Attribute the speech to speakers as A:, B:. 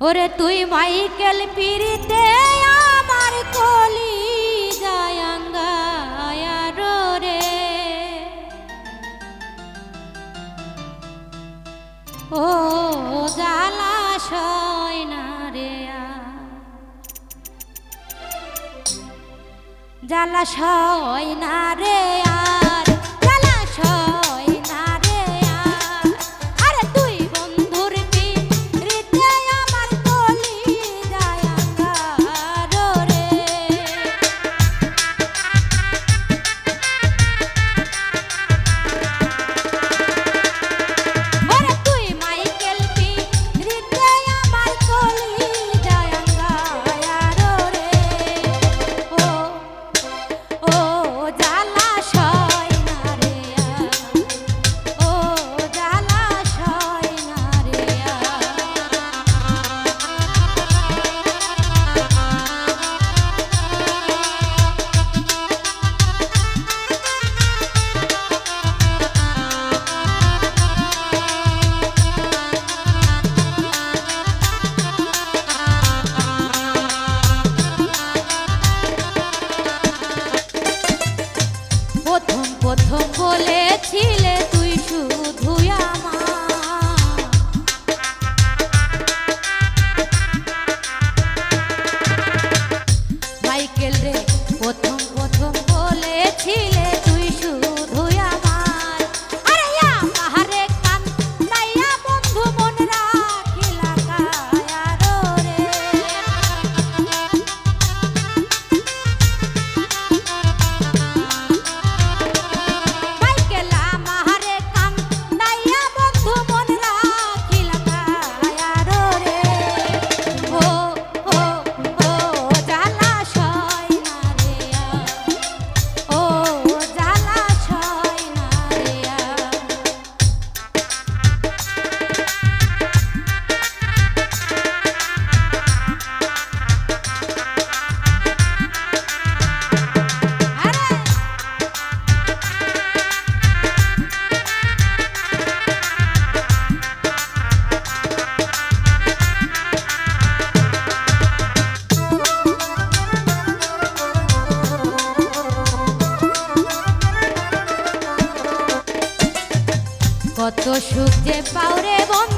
A: ওরে তুই মাইকেল পিড়িতে আমার কলি রে। ও জালাশয় না রে জালাশয় না রে সুখ যে পাওরে বন্ধু।